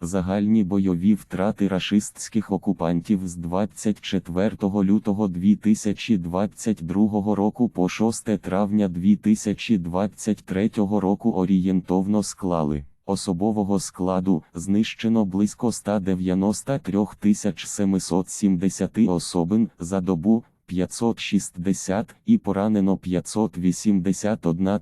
Загальні бойові втрати рашистських окупантів з 24 лютого 2022 року по 6 травня 2023 року орієнтовно склали. Особового складу знищено близько 193 770 особин за добу 560 і поранено 581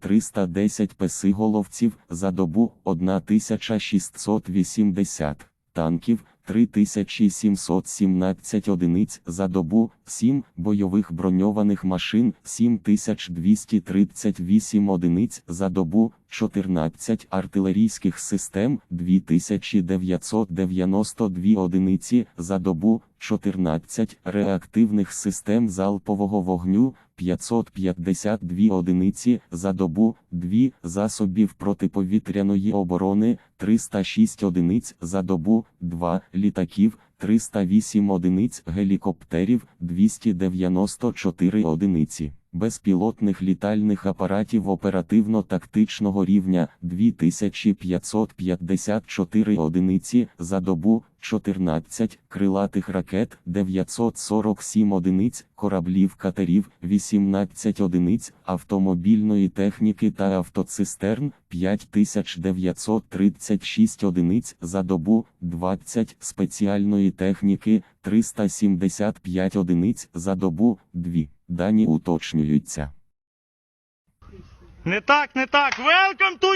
310 песиголовців за добу 1680 танків. 3717 одиниць за добу, 7 бойових броньованих машин, 7238 одиниць за добу, 14 артилерійських систем, 2992 одиниці за добу, 14 реактивних систем залпового вогню, 552 одиниці за добу, 2 засобів протиповітряної оборони, 306 одиниць за добу, 2 літаків, 308 одиниць гелікоптерів, 294 одиниці. Безпілотних літальних апаратів оперативно-тактичного рівня 2554 одиниці за добу, 14 крилатих ракет, 947 одиниць, кораблів катерів, 18 одиниць, автомобільної техніки та автоцистерн, 5936 одиниць за добу, 20 спеціальної техніки, 375 одиниць за добу, 2. Дані уточнюються. Не так, не так. Welcome to